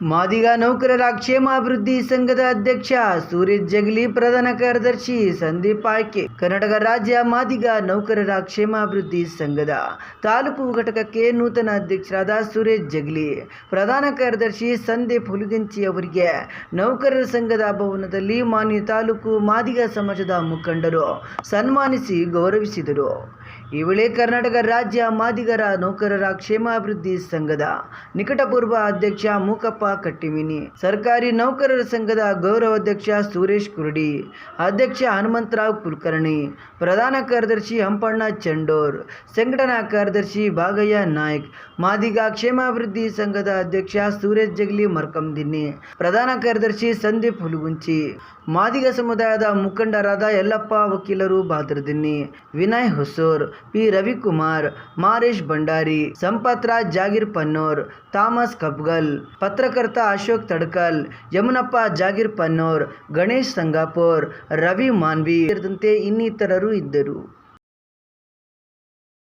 ಮಾದಿಗ ನೌಕರರ ಕ್ಷೇಮಾಭಿವೃದ್ಧಿ ಸಂಘದ ಅಧ್ಯಕ್ಷ ಸೂರಜ್ ಜಗಲಿ ಪ್ರಧಾನ ಕಾರ್ಯದರ್ಶಿ ಸಂದೀಪ್ ಆಯ್ಕೆ. ಕರ್ನಾಟಕ ರಾಜ್ಯ ಮಾದಿಗ ನೌಕರರ ಕ್ಷೇಮಾಭಿವೃದ್ಧಿ ಸಂಘದ ತಾಲೂಕು ಘಟಕಕ್ಕೆ ನೂತನ ಅಧ್ಯಕ್ಷರಾದ ಸುರೇಶ್ ಜಗಲಿ. ಪ್ರಧಾನ ಕಾರ್ಯದರ್ಶಿ ಸಂದೀಪ್ ಹುಲಿಗಂಚಿ ಅವರಿಗೆ ನೌಕರರ ಸಂಘದ ಭವನದಲ್ಲಿ ಮಾನ್ಯ ತಾಲೂಕು ಮಾದಿಗ ಸಮಾಜದ ಮುಖಂಡರು ಸನ್ಮಾನಿಸಿ ಗೌರವಿಸಿದರು. ಈ ವೇಳೆ ಕರ್ನಾಟಕ ರಾಜ್ಯ ಮಾದಿಗರ ನೌಕರರ ಕ್ಷೇಮಾಭಿವೃದ್ಧಿ ಸಂಘದ ನಿಕಟಪೂರ್ವ ಅಧ್ಯಕ್ಷ ಮೂಕಪ್ಪ ಕಟ್ಟಿಮಿನಿ, ಸರ್ಕಾರಿ ನೌಕರರ ಸಂಘದ ಗೌರವಾಧ್ಯಕ್ಷ ಸುರೇಶ್ ಕುರುಡಿ, ಅಧ್ಯಕ್ಷ ಹನುಮಂತರಾವ್ ಕುಲಕರ್ಣಿ, ಪ್ರಧಾನ ಕಾರ್ಯದರ್ಶಿ ಹಂಪಣ್ಣ ಚಂಡೋರ್, ಸಂಘಟನಾ ಕಾರ್ಯದರ್ಶಿ ಭಾಗಯ್ಯ ನಾಯ್ಕ್ ಮಾದಿಗ ಕ್ಷೇಮಾಭಿವೃದ್ಧಿ ಸಂಘದ ಅಧ್ಯಕ್ಷ ಸೂರಜ್ ಜಗಲಿ ಮರ್ಕಂದಿನ್ನಿ ಪ್ರಧಾನ ಕಾರ್ಯದರ್ಶಿ ಸಂದೀಪ್ ಹುಲಗುಂಚಿ, ಮಾದಿಗ ಸಮುದಾಯದ ಮುಖಂಡರಾದ ಯಲ್ಲಪ್ಪ ವಕೀಲರು ಬಾದ್ರದಿನ್ನಿ ವಿನಯ್ ಹೊಸೂರ್, ಪಿ ರವಿಕುಮಾರ್, ಮಾರೇಶ್ ಭಂಡಾರಿ, ಸಂಪತ್ ರಾಜ್ ಜಾಗೀರ್ ಪನ್ನೋರ್, ಥಾಮಸ್ ಕಬ್ಗಲ್, ಪತ್ರಕರ್ತ ಅಶೋಕ್ ತಡ್ಕಲ್, ಯಮುನಪ್ಪ ಜಾಗೀರ್ ಪನ್ನೋರ್, ಗಣೇಶ್ ಸಂಗಾಪುರ್, ರವಿ ಮಾನ್ವಿ ಸೇರಿದಂತೆ ಇನ್ನಿತರರು ಇದ್ದರು.